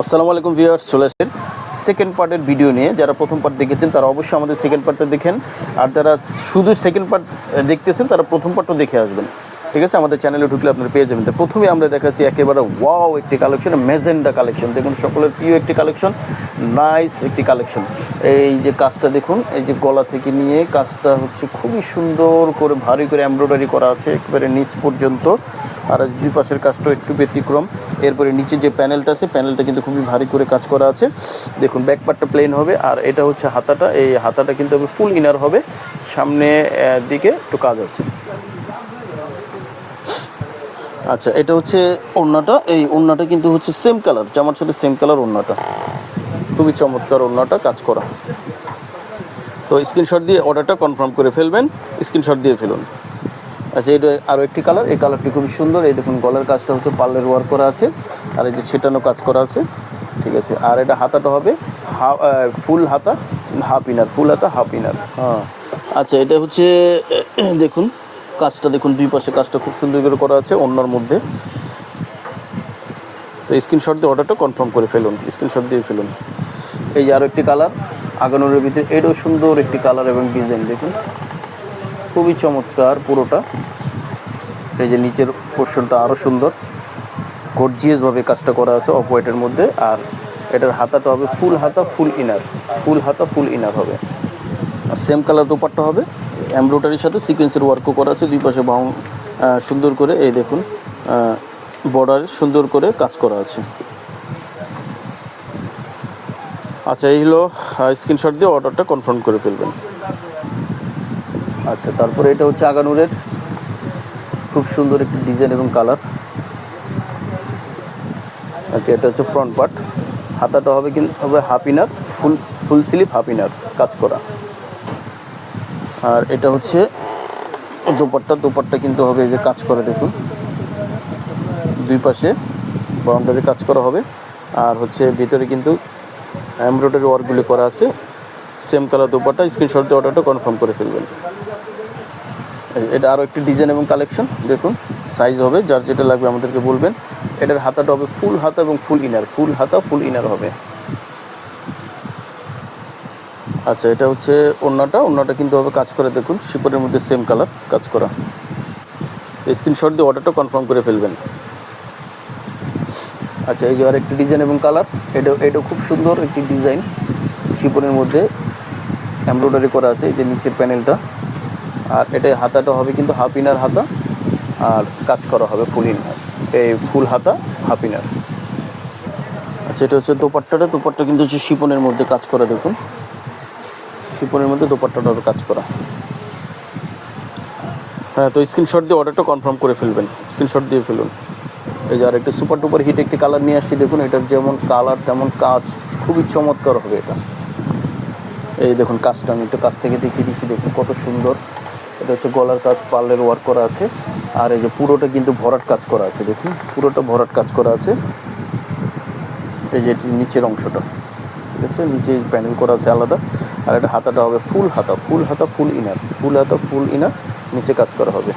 আসসালামু আলাইকুম ভিউয়ার্স, চলে আসেন সেকেন্ড পার্টের ভিডিও নিয়ে। যারা প্রথম পার্ট দেখেছেন, তারা অবশ্যই আমাদের সেকেন্ড পার্টটা দেখেন। আর যারা শুধু সেকেন্ড পার্ট দেখতেছেন, তারা প্রথম পার্টটা দেখে আসবেন। ঠিক আছে? আমাদের চ্যানেলে ঢুকলে আপনারা পেয়ে যাবেন। তো প্রথমে আমরা দেখাচ্ছি একেবারে ওয়াও একটি কালেকশন মেজেন্ডা কালেকশন দেখুন, সকলের প্রিয় একটি কালেকশন নাইস একটি কালেকশন এই যে কাজটা দেখুন, এই যে গলা থেকে নিয়ে কাজটা হচ্ছে খুবই সুন্দর করে, ভারী করে এমব্রয়ডারি করা আছে, একেবারে নিচ পর্যন্ত। আর দুই পাশের কাজটা একটু ব্যতিক্রম। এরপরে নিচে যে প্যানেলটা আছে প্যানেলটা কিন্তু খুবই ভারী করে কাজ করা আছে। দেখুন ব্যাক পার্টটা প্লেন হবে, আর এটা হচ্ছে হাতাটা। এই হাতাটা কিন্তু ফুল ইনার হবে। সামনে দিকে একটু কাজ আছে। আচ্ছা এটা হচ্ছে ওড়নাটা এই ওড়নাটা কিন্তু হচ্ছে সেম কালার জামার সাথে সেম কালার ওড়নাটা খুবই চমৎকার ওড়নাটা কাজ করা। তো স্ক্রিনশট দিয়ে অর্ডারটা কনফার্ম করে ফেলবেন স্ক্রিনশট দিয়ে ফেলুন। আচ্ছা এটা আরও একটি কালার এই কালারটি খুবই সুন্দর। এই দেখুন গলার কাজটা হচ্ছে পার্লের ওয়ার্ক করা আছে আর এই যে ছেটানো কাজ করা আছে ঠিক আছে। আর এটা হাতাটা হবে হাফ ফুল হাতা হাফ ইনার ফুল হাতা হাফ ইনার হ্যাঁ। আচ্ছা এটা হচ্ছে দেখুন কাজটা দেখুন, দুই পাশে কাজটা খুব সুন্দর করে করা আছে, অন্যর মধ্যে। তো স্ক্রিনশট দিয়ে অর্ডারটা কনফার্ম করে ফেলুন স্ক্রিনশট দিয়ে ফেলুন। এই যে আরও একটি কালার আগানোর ভিতরে এটাও সুন্দর একটি কালার এবং ডিজাইন দেখুন। খুবই চমৎকার পুরোটা। এই যে নিচের পোর্শনটা আরও সুন্দর। গর্জিয়াসভাবে কাজটা করা আছে অফ হোয়াইটের মধ্যে, আর এটার হাতাটা হবে ফুল হাতা ফুল ইনার ফুল হাতা ফুল ইনার হবে। আর সেম কালার দোপাট্টা হবে। এমব্রয়ডারির সাথে সিকোয়েন্সের ওয়ার্কও করা আছে। দুই পাশে বাউন সুন্দর করে, এই দেখুন বর্ডার সুন্দর করে কাজ করা আছে। আচ্ছা এই হলো স্ক্রিনশট দিয়ে অর্ডারটা কনফার্ম করে ফেলবেন। আচ্ছা তারপরে এটা হচ্ছে আগানুরের। খুব সুন্দর একটি ডিজাইন এবং কালার ওকে এটা হচ্ছে ফ্রন্ট পার্ট হাতাটা হবে কিন্তু হবে half inner full full sleeve half inner কাজ করা। আর এটা হচ্ছে দোপাট্টা। দোপাট্টা কিন্তু হবে এই যে কাজ করা, দেখুন। দুই পাশে বাউন্ডারি কাজ করা হবে। আর হচ্ছে ভিতরে কিন্তু এমব্রয়ডারি ওয়ার্কগুলি করা আছে। Same colour dupatta. স্ক্রিনশট দিয়ে অর্ডারটা কনফার্ম করে ফেলবেন। এটা আরও একটি ডিজাইন এবং কালেকশন দেখুন সাইজ হবে, যার যেটা লাগবে আমাদেরকে বলবেন। এটার হাতাটা হবে ফুল হাতা এবং ফুল ইনার ফুল হাতা ফুল ইনার হবে। আচ্ছা এটা হচ্ছে ওড়নাটা। ওড়নাটা কিন্তু হবে কাজ করে, দেখুন, শিপরের মধ্যে সেম কালার কাজ করা। স্ক্রিনশট দিয়ে অর্ডারটা কনফার্ম করে ফেলবেন। আচ্ছা এই যে আর একটি ডিজাইন এবং কালার এটা এটা খুব সুন্দর একটি ডিজাইন শিপনের মধ্যে এমব্রয়ডারি করা আছে, এই যে নিচের প্যানেলটা আর এটা হাতাটা হবে কিন্তু হাফ ইনার হাতা, আর কাজ করা হবে ফুল ইনার এই ফুল হাতা হাফ ইনার আচ্ছা এটা হচ্ছে দোপাট্টাটা। দোপাট্টা কিন্তু হচ্ছে শিপনের মধ্যে কাজ করা, দেখুন। শিপনের মধ্যে দোপাট্টাটা হবে কাজ করা। হ্যাঁ তো স্ক্রিনশট দিয়ে অর্ডারটা কনফার্ম করে ফেলবেন। স্ক্রিনশট দিয়ে ফেলুন। এই যে আর একটা সুপার টুপার হিট একটি কালার নিয়ে আসছি, দেখুন, এটার যেমন কালার তেমন কাজ, খুবই চমৎকার হবে এটা। এই দেখুন, কাজটা আমি একটু কাছ থেকে দেখিয়ে দিচ্ছি, দেখুন কত সুন্দর। এটা হচ্ছে গলার কাজ, পার্লের ওয়ার্ক করা আছে। আর এই যে পুরোটা কিন্তু ভরাট কাজ করা আছে, দেখুন, পুরোটা ভরাট কাজ করা আছে। এই যে নিচের অংশটা, ঠিক আছে? নিচে প্যানেল করা আছে আলাদা। আর এটা হাতাটা হবে ফুল হাতা ফুল হাতা, ফুল ইনার। ফুল হাতা, ফুল ইনার, নিচে কাজ করা হবে।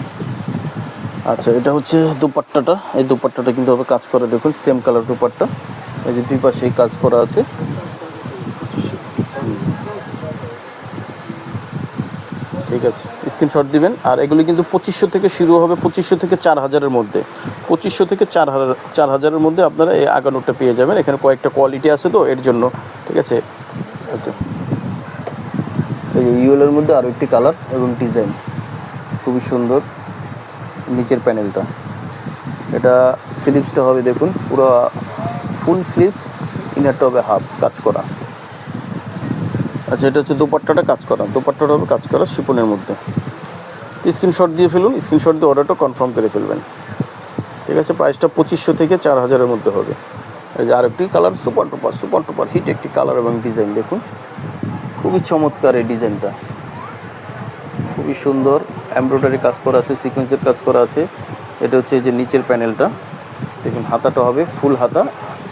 আচ্ছা এটা হচ্ছে দুপাট্টাটা। এই দুপাট্টাটা কিন্তু হবে কাজ করা, দেখুন সেম কালার দুপাট্টা। এই যে দুই পাশেই কাজ করা আছে। ঠিক আছে স্ক্রিনশট দিবেন। আর এগুলি কিন্তু পঁচিশশো থেকে শুরু হবে পঁচিশশো থেকে চার হাজারের মধ্যে। পঁচিশশো থেকে চার হাজার, চার হাজারের মধ্যে আপনারা এই আগানোটা পেয়ে যাবেন। এখানে কয়েকটা কোয়ালিটি আছে তো, এর জন্য। ঠিক আছে ইউএলের মধ্যে আরও একটি কালার এবং ডিজাইন। খুবই সুন্দর নিচের প্যানেলটা। এটা স্লিপসটা হবে দেখুন, পুরো ফুল স্লিপস ইনারটা হবে হাফ কাজ করা। আচ্ছা এটা হচ্ছে দোপাট্টাটা কাজ করা। দোপাট্টাটা হবে কাজ করা শিপনের মধ্যে। স্ক্রিনশট দিয়ে ফেলুন, স্ক্রিনশট দিয়ে অর্ডারটা কনফার্ম করে ফেলবেন। ঠিক আছে প্রাইসটা পঁচিশশো থেকে চার হাজারের মধ্যে হবে। এই যে আরেকটি colour super duper super duper hit একটি কালার এবং ডিজাইন দেখুন। খুবই চমৎকার এই ডিজাইনটা। খুবই সুন্দর এমব্রয়ডারি কাজ করা আছে সিকোয়েন্সের কাজ করা আছে। এটা হচ্ছে যে নিচের প্যানেলটা দেখুন, হাতাটা হবে ফুল হাতা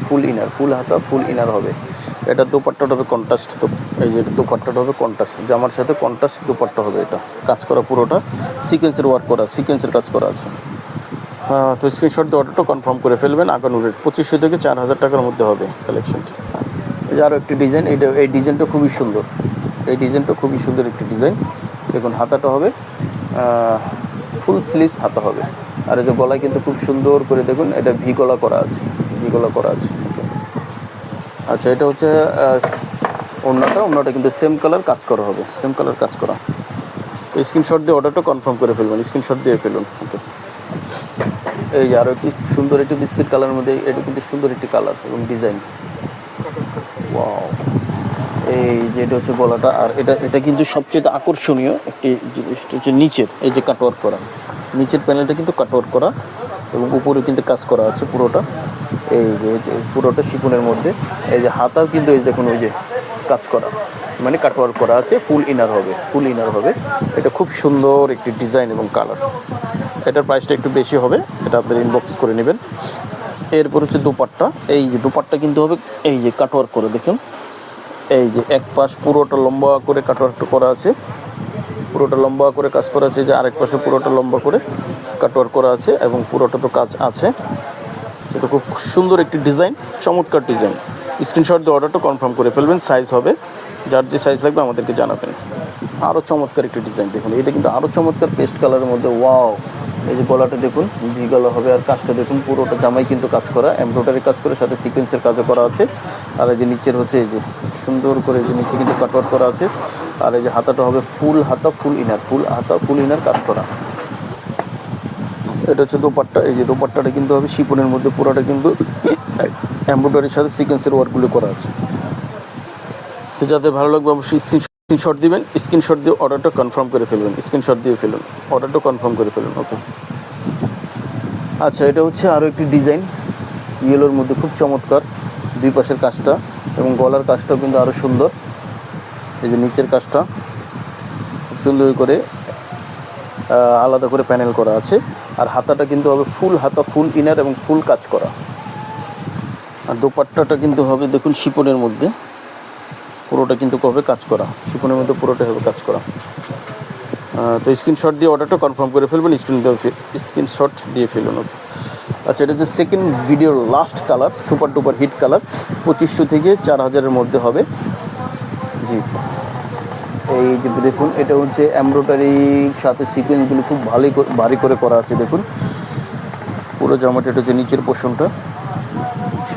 ফুল ইনার ফুল হাতা ফুল ইনার হবে। এটা দোপাট্টাটা হবে কন্ট্রাস্ট এই যে দোপাট্টাটা হবে কন্ট্রাস্ট জামার সাথে কন্ট্রাস্ট দোপাট্টা হবে এটা। কাজ করা পুরোটা সিকোয়েন্সের ওয়ার্ক করা সিকোয়েন্সের কাজ করা আছে। তো স্ক্রিনশট দিয়ে অর্ডারটা কনফার্ম করে ফেলবেন আগানো রেট পঁচিশশো থেকে চার হাজার টাকার মধ্যে হবে কালেকশনটি আরও একটি ডিজাইন এটা এই ডিজাইনটা খুবই সুন্দর। এই ডিজাইনটা খুবই সুন্দর একটি ডিজাইন দেখুন, হাতাটা হবে ফুল স্লিভস হাতা হবে। আর এই যে গলায় কিন্তু খুব সুন্দর করে দেখুন, এটা ভি গলা করা আছে ভি গলা করা আছে। আচ্ছা এটা হচ্ছে ওড়নাটা। ওড়নাটা কিন্তু সেম কালার কাজ করা হবে সেম কালার কাজ করা। স্ক্রিনশট দিয়ে অর্ডারটা কনফার্ম করে ফেলবেন স্ক্রিনশট দিয়ে ফেলুন। এই যে আরও একটি সুন্দর একটি বিস্কিট কালারের মধ্যে, এটা কিন্তু সুন্দর একটি কালার এবং ডিজাইন ওয়াও এই যে এটা হচ্ছে গলাটা, আর এটা এটা কিন্তু সবচেয়ে আকর্ষণীয় একটি জিনিসটা হচ্ছে নিচের, এই যে কাটওয়ার্ক করা। নিচের প্যানেলটা কিন্তু কাটওয়ার্ক করা এবং উপরে কিন্তু কাজ করা আছে পুরোটা। এই যে পুরোটা শিপনের মধ্যে। এই যে হাতাও কিন্তু এই দেখুন, ওই যে কাজ করা। মানে কাটওয়ার্ক করা আছে ফুল ইনার হবে ফুল ইনার হবে। এটা খুব সুন্দর একটি ডিজাইন এবং কালার এটার প্রাইসটা একটু বেশি হবে, এটা আপনার ইনবক্স করে নেবেন। এরপর হচ্ছে দুপাট্টা। এই যে দুপাট্টা কিন্তু হবে, এই যে কাটওয়ার্ক করে দেখুন। এই যে এক পাশ পুরোটা লম্বা করে কাটওয়ার্কটা করা আছে। পুরোটা লম্বা করে কাজ করা আছে যে আরেক পাশে পুরোটা লম্বা করে কাটওয়ার্ক করা আছে এবং পুরোটা তো কাজ আছে। সেটা খুব সুন্দর একটি ডিজাইন, চমৎকার ডিজাইন। স্ক্রিনশট দিয়ে অর্ডারটা কনফার্ম করে ফেলবেন, সাইজ হবে। যার যে সাইজ লাগবে আমাদেরকে জানাবেন। আরও চমৎকার একটি ডিজাইন দেখুন, এটা কিন্তু আরও চমৎকার পেস্ট কালারের মধ্যে, ওয়াও। এই যে গলাটা দেখুন ভি গলা হবে আর কাজটা দেখুন, পুরোটা জামাই কিন্তু কাজ করা, এমব্রয়ডারি কাজ করে সাথে সিকোয়েন্সের কাজও করা আছে। আর এই যে নিচের হচ্ছে এই যে সুন্দর করে যে নিচে কিন্তু কাটওয়ার্ক করা আছে। আর এই যে হাতাটা হবে ফুল হাতা, ফুল ইনার ফুল হাতা, ফুল ইনার কাজ করা। এটা হচ্ছে দোপাট্টা, এই যে দোপাট্টাটা কিন্তু হবে শিপনের মধ্যে, পুরোটা কিন্তু এমব্রয়ডারির সাথে সিকোয়েন্সের ওয়ার্কগুলো করা আছে। তো যাদের ভালো লাগবে অবশ্যই স্ক্রিনশট দিবেন স্ক্রিনশট দিয়ে অর্ডারটা কনফার্ম করে ফেলবেন স্ক্রিনশট দিয়ে ফেলুন অর্ডারটা কনফার্ম করে ফেলুন ওকে আচ্ছা এটা হচ্ছে আরও একটি ডিজাইন ইয়েলোর মধ্যে খুব চমৎকার, দুই পাশের কাজটা এবং গলার কাজটাও কিন্তু আরও সুন্দর, এই যে নিচের কাজটা, খুব সুন্দর করে আলাদা করে প্যানেল করা আছে, আর হাতাটা কিন্তু হবে ফুল হাতা ফুল ইনার এবং ফুল কাজ করা। আর দোপাট্টাটা কিন্তু হবে, দেখুন, শিপনের মধ্যে। পুরোটা কিন্তু হবে কাজ করা? শিপনের মধ্যে পুরোটা হবে কাজ করা। তো স্ক্রিনশট দিয়ে অর্ডারটা কনফার্ম করে ফেলবেন স্ক্রিন স্ক্রিনশট দিয়ে ফেলুন আচ্ছা এটা হচ্ছে সেকেন্ড ভিডিওর last colour super duper hit colour পঁচিশশো থেকে চার হাজারের মধ্যে হবে। জি। এই যে দেখুন, এটা হচ্ছে এমব্রয়ডারি সাথে সিকোয়েন্সগুলো খুব ভালোই ভারী করে করা আছে, দেখুন। পুরো জামাটা এটা হচ্ছে নিচের পোর্শনটা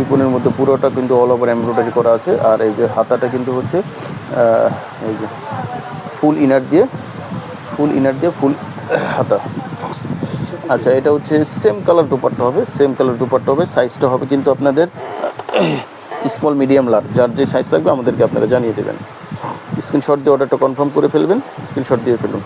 শিপনের মধ্যে পুরোটা কিন্তু অল ওভার এমব্রয়ডারি করা আছে। আর এই যে হাতাটা কিন্তু হচ্ছে এই যে ফুল ইনার দিয়ে ফুল ইনার দিয়ে ফুল হাতা। আচ্ছা এটা হচ্ছে সেম কালার দুপাট্টা হবে সেম কালার দুপাট্টা হবে সাইজটা হবে কিন্তু আপনাদের স্মল মিডিয়াম লার্জ যার যে সাইজ লাগবে আমাদেরকে আপনারা জানিয়ে দেবেন। স্ক্রিনশট দিয়ে অর্ডারটা কনফার্ম করে ফেলবেন স্ক্রিনশট দিয়ে ফেলুন।